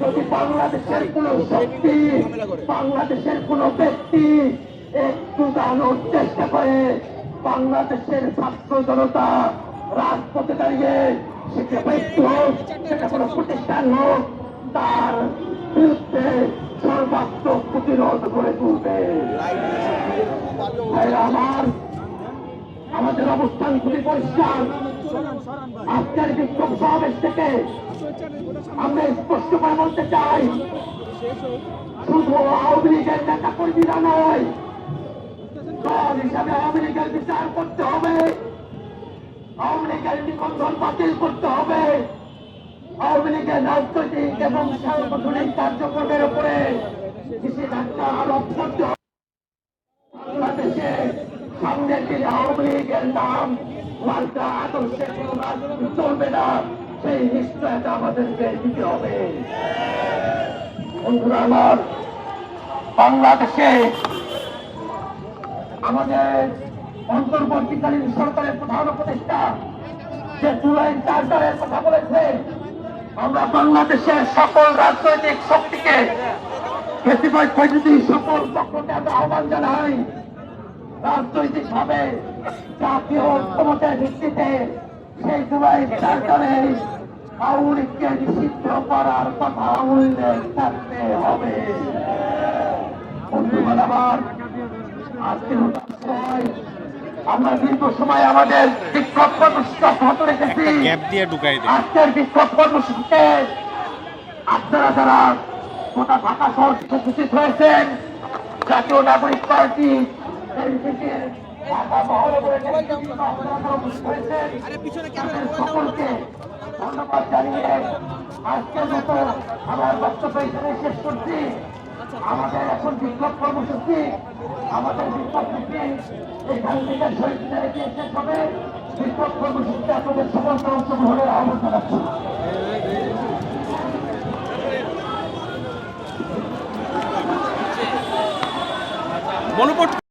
যদি বাংলাদেশের কোন শক্তি, বাংলাদেশের কোন ব্যক্তি একটু জানার চেষ্টা করে, বাংলাদেশের ছাত্র জনতা রাজপথে দাঁড়িয়ে সেটা ব্যক্তি হোক, সেটা কোনো প্রতিষ্ঠান হোক, তার বিরুদ্ধে সর্বাত্মক প্রতিরোধ করে তুলবে। আমার আমাদের অবস্থান খুবই পরিষ্কার। আজকের বিক্ষোভ সমাবেশ থেকে আমরা স্পষ্ট করে বলতে চাই শুধু আওয়ামী লীগের নেতা কর্মীরা নয় দল হিসাবে আওয়ামী লীগের বিচার করতে হবে আওয়ামী লীগের নিবন্ধন বাতিল করতে হবে আওয়ামী লীগের রাজনৈতিক এবং সাংগঠনিক কার্যক্রমের উপরে আওয়ামী লীগের নাম কোনো চলবে না সেই নিশ্চয়তা আমাদেরকে দিতে হবে। বন্ধুরা আমার বাংলাদেশে আমাদের অন্তর্বর্তীকালীন সরকারের প্রধান উপদেষ্টা যে জুলাই চার্টারের কথা বলেছে আমরা বাংলাদেশের সকল রাজনৈতিক শক্তিকে সকল পক্ষকে আমরা আহ্বান জানাই রাজনৈতিক ভাবে জাতীয় ঐক্যমতের ভিত্তিতে সেই জুলাই সরকারে আওয়ামী নিষিদ্ধ করার কথা উল্লেখ থাকতে হবে। বন্ধুগণ আমার আজকের আমরা দীর্ঘ সময় আমাদের বিক্ষোভ কর্মসূচি অব্যাহত রেখেছি। আজকের বিক্ষোভ কর্মসূচিতে আপনারা যারা গোটা ঢাকা শহর উপস্থিত হয়েছেন জাতীয় নাগরিক পার্টি ধন্যবাদ জানিয়ে আজকের মতো আমার বক্তব্য এখানে শেষ করছি আমাদের এখন বিক্ষোভ কর্মসূচি আমাদের বিক্ষোভ এখান থেকে শহীদ মিনারে গিয়ে শেষ হবে। বিক্ষোভ কর্মসূচিতে আপনাদের সকলকে অংশগ্রহণের আহ্বান জানাচ্ছি। মনোপট